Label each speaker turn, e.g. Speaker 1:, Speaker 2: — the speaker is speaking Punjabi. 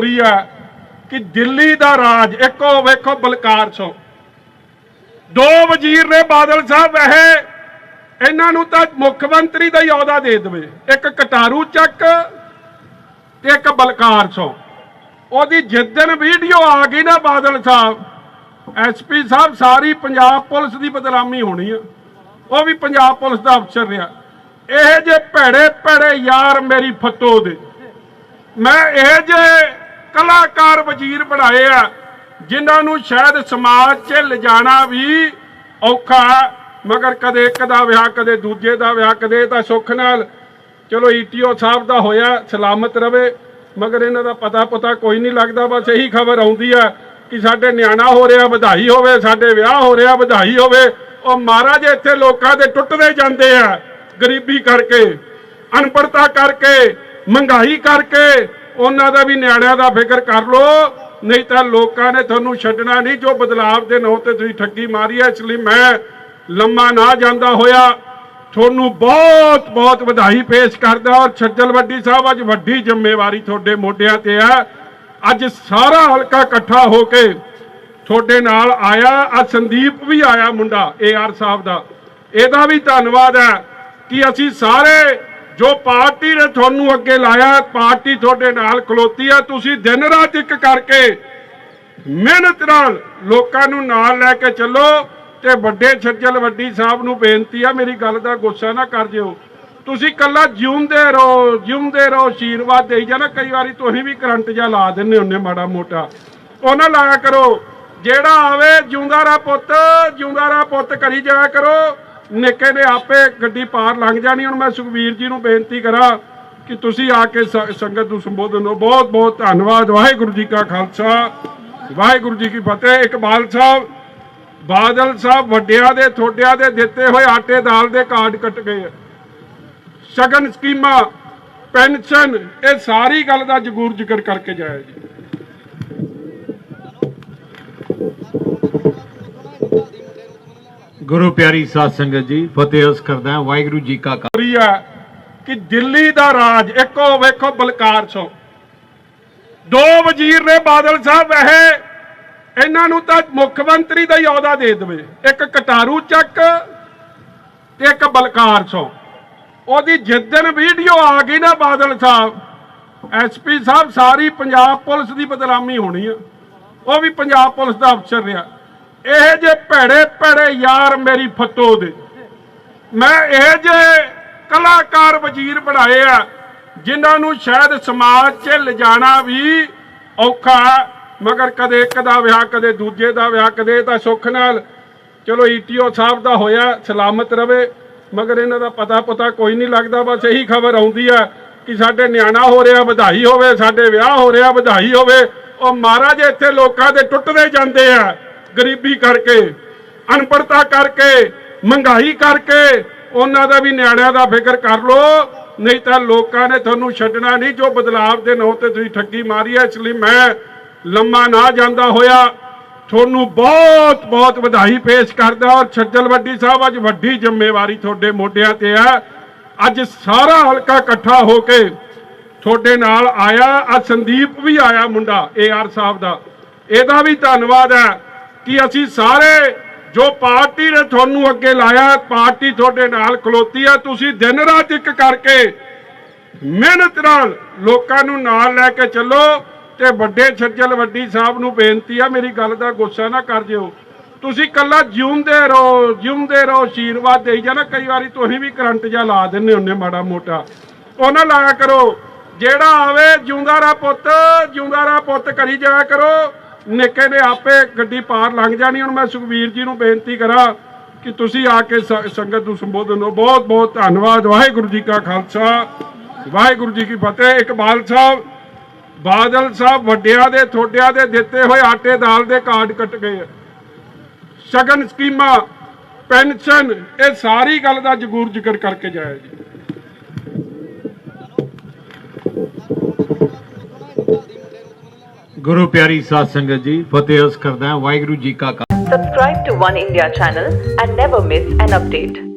Speaker 1: ਰਹੀ ਹੈ ਕਿ ਦਿੱਲੀ ਦਾ ਰਾਜ, ਇੱਕੋ ਵੇਖੋ ਬਲਕਾਰ ਸੋ ਦੋ ਵਜ਼ੀਰ ਨੇ ਬਾਦਲ ਸਾਹਿਬ ਇਹ ਇਹਨਾਂ ਨੂੰ ਤਾਂ ਮੁੱਖ ਮੰਤਰੀ ਦਾ ਹੀ ਅਹੁਦਾ ਦੇ ਦੇਵੇ। ਇੱਕ ਕਟਾਰੂ ਚੱਕ ਤੇ ਇੱਕ ਬਲਕਾਰ ਸੋ ਉਹਦੀ ਜਿੱਦਣ ਵੀਡੀਓ ਆ ਗਈ ਨਾ ਬਾਦਲ ਸਾਹਿਬ ਐਸਪੀ ਸਾਹਿਬ, ਸਾਰੀ ਪੰਜਾਬ ਪੁਲਿਸ ਦੀ ਬਦਨਾਮੀ ਹੋਣੀ ਆ। ਉਹ ਵੀ ਪੰਜਾਬ ਪੁਲਿਸ ਦਾ ਅਫਸਰ ਰਿਹਾ। ਇਹ ਜੇ ਭੈੜੇ ਭੈੜੇ ਯਾਰ ਮੇਰੀ ਫਤੋ ਦੇ। ਮੈਂ ਇਹ ਜੇ ਕਲਾਕਾਰ ਵਜ਼ੀਰ ਬਣਾਏ ਆ, ਜਿਨ੍ਹਾਂ ਨੂੰ ਸ਼ਾਇਦ ਸਮਾਜ 'ਚ ਲਿਜਾਣਾ ਵੀ ਔਖਾ ਮਗਰ ਕਦੇ ਇੱਕ ਦਾ ਵਿਆਹ, ਕਦੇ ਦੂਜੇ ਦਾ ਵਿਆਹ, ਕਦੇ ਤਾਂ ਸੁੱਖ ਨਾਲ। ਚਲੋ ਈਟੀਓ ਸਾਹਿਬ ਦਾ ਹੋਇਆ, ਸਲਾਮਤ ਰਵੇ। ਮਗਰ ਇਹਨਾਂ ਦਾ ਪਤਾ ਪਤਾ ਕੋਈ ਨਹੀਂ ਲੱਗਦਾ, ਬਸ ਇਹੀ ਖਬਰ ਆਉਂਦੀ ਆ ਕਿ ਸਾਡੇ ਨਿਆਣਾ ਹੋ ਰਿਹਾ, ਵਧਾਈ ਹੋਵੇ, ਸਾਡੇ ਵਿਆਹ ਹੋ ਰਿਹਾ, ਵਧਾਈ ਹੋਵੇ। ਉਹ ਮਹਾਰਾਜ ਇੱਥੇ ਲੋਕਾਂ ਦੇ ਟੁੱਟਦੇ ਜਾਂਦੇ ਆ, ਗਰੀਬੀ ਕਰਕੇ ਅਨਪੜਤਾ ਕਰਕੇ, ਮਹਿੰਗਾਈ ਕਰਕੇ। ਉਹਨਾਂ ਦਾ ਵੀ ਨਿਆਣਿਆਂ ਦਾ ਫਿਕਰ ਕਰ ਲੋ ਨਹੀਂ ਤਾਂ ਲੋਕਾਂ ਨੇ ਤੁਹਾਨੂੰ ਛੱਡਣਾ ਨਹੀਂ, ਜੋ ਬਦਲਾਵ ਦੇ ਨਾਂ ਤੇ ਤੁਸੀਂ ਠੱਗੀ ਮਾਰੀ ਹੈ, ਇਸ ਲਈ ਮੈਂ ਲੰਮਾ ਨਾ ਜਾਂਦਾ ਹੋਇਆ। ਤੁਹਾਨੂੰ ਬਹੁਤ ਬਹੁਤ ਵਧਾਈ ਪੇਸ਼ ਕਰਦਾ ਔਰ ਛੱਜਲ ਵੱਡੀ ਸਾਹਿਬ, ਅੱਜ ਵੱਡੀ ਜ਼ਿੰਮੇਵਾਰੀ ਤੁਹਾਡੇ ਮੋਢਿਆਂ ਤੇ ਹੈ। ਅੱਜ ਸਾਰਾ ਹਲਕਾ ਇਕੱਠਾ ਹੋ ਕੇ ਤੁਹਾਡੇ ਨਾਲ ਆਇਆ, ਆ ਸੰਦੀਪ ਵੀ ਆਇਆ ਮੁੰਡਾ ਏਆਰ ਸਾਹਿਬ ਦਾ। ਇਹਦਾ ਵੀ ਧੰਨਵਾਦ ਹੈ ਕਿ ਅਸੀਂ ਸਾਰੇ ਜੋ ਪਾਰਟੀ ਨੇ ਤੁਹਾਨੂੰ ਅੱਗੇ ਲਾਇਆ, ਪਾਰਟੀ ਤੁਹਾਡੇ ਨਾਲ ਖਲੋਤੀ ਹੈ ਤੁਸੀਂ ਦਿਨ ਰਾਤ ਇੱਕ ਕਰਕੇ ਮਿਹਨਤ ਨਾਲ ਲੋਕਾਂ ਨੂੰ ਨਾਲ ਲੈ ਕੇ ਚੱਲੋ ਤੇ ਵੱਡੇ ਛੱਜਲ ਵੱਡੀ ਸਾਹਿਬ ਨੂੰ ਬੇਨਤੀ ਆ, ਮੇਰੀ ਗੱਲ ਦਾ ਗੁੱਸਾ ਨਾ ਕਰ ਜਿਓ। ਤੁਸੀਂ ਕੱਲਾ ਜਿਉਂਦੇ ਰਹੋ ਜਿਉਂਦੇ ਰਹੋ ਆਸ਼ੀਰਵਾਦ ਦੇਈ ਜਾਣਾ। ਕਈ ਵਾਰੀ ਤੁਸੀਂ ਵੀ ਕਰੰਟ ਜਾਂ ਲਾ ਦਿੰਦੇ ਹੁੰਦੇ, ਮਾੜਾ ਮੋਟਾ। ਉਹ ਨਾ ਲਾਇਆ ਕਰੋ। ਜਿਹੜਾ ਆਵੇ, ਜਿਉਂਦਾ ਰਾ ਪੁੱਤ, ਜਿਉਂਦਾ ਰਾ ਪੁੱਤ, ਕਰੀ ਜਾਇਆ ਕਰੋ। ਨਿੱਕੇ ਨੇ ਆਪੇ ਗੱਡੀ ਪਾਰ ਲੰਘ ਜਾਣੀ, ਹੁਣ ਮੈਂ ਸੁਖਵੀਰ ਜੀ ਨੂੰ ਬੇਨਤੀ ਕਰਾਂ ਕਿ ਤੁਸੀਂ ਆ ਕੇ ਸੰਗਤ ਨੂੰ ਸੰਬੋਧਨ ਦਿਓ। ਬਹੁਤ ਬਹੁਤ ਧੰਨਵਾਦ। ਵਾਹਿਗੁਰੂ ਜੀ ਕਾ ਖਾਲਸਾ, ਵਾਹਿਗੁਰੂ ਜੀ ਕੀ ਫਤਿਹ। ਇਕਬਾਲ ਸਾਹਿਬ, ਬਾਦਲ ਸਾਹਿਬ ਵੱਡਿਆਂ ਦੇ ਥੋੜਿਆਂ ਦੇ ਦਿੱਤੇ ਹੋਏ ਆਟੇ ਦਾਲ ਦੇ ਕਾਰਡ ਕੱਟ ਗਏ ਸ਼ਗਨ ਸਕੀਮਾਂ, ਪੈਨਸ਼ਨ, ਇਹ ਸਾਰੀ ਗੱਲ ਦਾ ਜਗੂਰ ਜ਼ਿਕਰ ਕਰਕੇ ਜਾਇਆ ਜੀ।
Speaker 2: ਗੁਰੂ ਪਿਆਰੀ ਸਾਧ ਸੰਗਤ ਜੀ, ਫਤਿਹ ਅਰਜ਼ ਕਰਦਾ ਵਾਹਿਗੁਰੂ ਜੀ ਕਾ ਖਾਲਸਾ।
Speaker 1: ਕਿ ਦਿੱਲੀ ਦਾ ਰਾਜ ਇੱਕੋ ਵੇਖੋ ਬਲਕਾਰ ਸੋ ਦੋ ਵਜ਼ੀਰ ਨੇ ਬਾਦਲ ਸਾਹਿਬ ਇਹ ਇਹਨਾਂ ਨੂੰ ਤਾਂ ਮੁੱਖ ਮੰਤਰੀ ਦਾ ਹੀ ਅਹੁਦਾ ਦੇ ਦੇਵੇ। ਇੱਕ ਕਟਾਰੂ ਚੱਕ ਤੇ ਇੱਕ ਬਲਕਾਰ ਸੋ ਉਹਦੀ ਜਿੱਦਣ ਵੀਡੀਓ ਆ ਗਈ ਨਾ ਬਾਦਲ ਸਾਹਿਬ ਐਸਪੀ ਸਾਹਿਬ, ਸਾਰੀ ਪੰਜਾਬ ਪੁਲਿਸ ਦੀ ਬਦਨਾਮੀ ਹੋਣੀ ਆ। ਉਹ ਵੀ ਪੰਜਾਬ ਪੁਲਿਸ ਦਾ ਅਫਸਰ ਰਿਹਾ। ਇਹ ਜੇ ਭੈੜੇ ਭੈੜੇ ਯਾਰ ਮੇਰੀ ਫਤੋ ਦੇ। ਮੈਂ ਇਹ ਜੇ ਕਲਾਕਾਰ ਵਜ਼ੀਰ ਬਣਾਏ ਆ, ਜਿਨ੍ਹਾਂ ਨੂੰ ਸ਼ਾਇਦ ਸਮਾਜ 'ਚ ਲਿਜਾਣਾ ਵੀ ਔਖਾ ਮਗਰ ਕਦੇ ਇੱਕ ਦਾ ਵਿਆਹ, ਕਦੇ ਦੂਜੇ ਦਾ ਵਿਆਹ, ਕਦੇ ਤਾਂ ਸੁੱਖ ਨਾਲ। ਚਲੋ ਈਟੀਓ ਸਾਹਿਬ ਦਾ ਹੋਇਆ, ਸਲਾਮਤ ਰਵੇ, ਮਗਰ ਇਹਨਾਂ ਦਾ ਪਤਾ ਪਤਾ ਕੋਈ ਨਹੀਂ ਲੱਗਦਾ, ਬਸ ਇਹੀ ਖਬਰ ਆਉਂਦੀ ਆ ਕਿ ਸਾਡੇ ਨਿਆਣਾ ਹੋ ਰਿਹਾ, ਵਧਾਈ ਹੋਵੇ, ਸਾਡੇ ਵਿਆਹ ਹੋ ਰਿਹਾ, ਵਧਾਈ ਹੋਵੇ, ਉਹ ਮਹਾਰਾਜ ਇੱਥੇ ਲੋਕਾਂ ਦੇ ਟੁੱਟਦੇ ਜਾਂਦੇ ਆ। ਗਰੀਬੀ ਕਰਕੇ ਅਨਪੜਤਾ ਕਰਕੇ, ਮਹਿੰਗਾਈ ਕਰਕੇ, ਉਹਨਾਂ ਦਾ ਵੀ ਨਿਆਣਿਆਂ ਦਾ ਫਿਕਰ ਕਰ ਲੋ ਨਹੀਂ ਤਾਂ ਲੋਕਾਂ ਨੇ ਤੁਹਾਨੂੰ ਛੱਡਣਾ ਨਹੀਂ, ਜੋ ਬਦਲਾਵ ਦੇ ਨਾਂ ਤੇ ਤੁਸੀਂ ਠੱਗੀ ਮਾਰੀ ਹੈ ਇਸ ਲਈ ਮੈਂ ਲੰਮਾ ਨਾ ਜਾਂਦਾ ਹੋਇਆ। ਤੁਹਾਨੂੰ ਬਹੁਤ ਬਹੁਤ ਵਧਾਈ ਪੇਸ਼ ਕਰਦਾ ਔਰ ਛੱਜਲ ਵੱਡੀ ਸਾਹਿਬ, ਅੱਜ ਵੱਡੀ ਜ਼ਿੰਮੇਵਾਰੀ ਤੁਹਾਡੇ ਮੋਢਿਆਂ ਤੇ ਹੈ ਅੱਜ ਸਾਰਾ ਹਲਕਾ ਇਕੱਠਾ ਹੋ ਕੇ ਤੁਹਾਡੇ ਨਾਲ ਆਇਆ। ਆ ਸੰਦੀਪ ਵੀ ਆਇਆ ਮੁੰਡਾ ਏਆਰ ਸਾਹਿਬ ਦਾ। ਇਹਦਾ ਵੀ ਧੰਨਵਾਦ ਹੈ। ਕਿ ਅਸੀਂ ਸਾਰੇ ਜੋ ਪਾਰਟੀ ਨੇ ਤੁਹਾਨੂੰ ਅੱਗੇ ਲਾਇਆ, ਪਾਰਟੀ ਤੁਹਾਡੇ ਨਾਲ ਖਲੋਤੀ ਹੈ ਤੁਸੀਂ ਦਿਨ ਰਾਤ ਇੱਕ ਕਰਕੇ ਮਿਹਨਤ ਨਾਲ ਲੋਕਾਂ ਨੂੰ ਨਾਲ ਲੈ ਕੇ ਚੱਲੋ ਤੇ ਵੱਡੇ ਛੱਜਲ ਵੱਡੀ ਸਾਹਿਬ ਨੂੰ ਬੇਨਤੀ ਆ, ਮੇਰੀ ਗੱਲ ਦਾ ਗੁੱਸਾ ਨਾ ਕਰ ਜਿਓ। ਤੁਸੀਂ ਕੱਲਾ ਜਿਉਂਦੇ ਰਹੋ ਜਿਉਂਦੇ ਰਹੋ ਆਸ਼ੀਰਵਾਦ ਦੇਈ ਜਾਣਾ, ਕਈ ਵਾਰੀ ਤੁਸੀਂ ਵੀ ਕਰੰਟ ਜਾਂ ਲਾ ਦਿੰਦੇ ਹੁੰਦੇ ਮਾੜਾ ਮੋਟਾ। ਉਹ ਨਾ ਲਾਇਆ ਕਰੋ, ਜਿਹੜਾ ਆਵੇ ਜਿਉਂਦਾ ਰਾ ਪੁੱਤ, ਜਿਉਂਦਾ ਰਾ ਪੁੱਤ ਕਰੀ ਜਾਇਆ ਕਰੋ। ਨਿੱਕੇ ਨੇ ਆਪੇ ਗੱਡੀ ਪਾਰ ਲੰਘ ਜਾਣੀ, ਹੁਣ ਮੈਂ ਸੁਖਵੀਰ ਜੀ ਨੂੰ ਬੇਨਤੀ ਕਰਾਂ ਕਿ ਤੁਸੀਂ ਆ ਕੇ ਸੰਗਤ ਨੂੰ ਸੰਬੋਧਨ ਦਿਓ। ਬਹੁਤ ਬਹੁਤ ਧੰਨਵਾਦ। ਵਾਹਿਗੁਰੂ ਜੀ ਕਾ ਖਾਲਸਾ, ਵਾਹਿਗੁਰੂ ਜੀ ਕੀ ਫਤਿਹ। ਇਕਬਾਲ ਸਾਹਿਬ, ਬਾਦਲ ਸਾਹਿਬ ਵੱਡਿਆਂ ਦੇ ਥੋੜਿਆਂ ਦੇ ਦਿੱਤੇ ਹੋਏ ਆਟੇ ਦਾਲ ਦੇ ਕਾਰਡ ਕੱਟ ਗਏ ਸ਼ਗਨ ਸਕੀਮਾਂ, ਪੈਨਸ਼ਨ, ਇਹ ਸਾਰੀ ਗੱਲ ਦਾ ਜਗੂਰ ਜ਼ਿਕਰ ਕਰਕੇ ਜਾਇਆ ਜੀ।
Speaker 2: ਗੁਰੂ ਪਿਆਰੀ ਸਾਧ ਸੰਗਤ ਜੀ ਫਤਿਹ ਅਸ ਕਰਦਾ ਵਾਹਿਗੁਰੂ ਜੀ ਕਾ
Speaker 3: subscribe to one India channel and never miss an update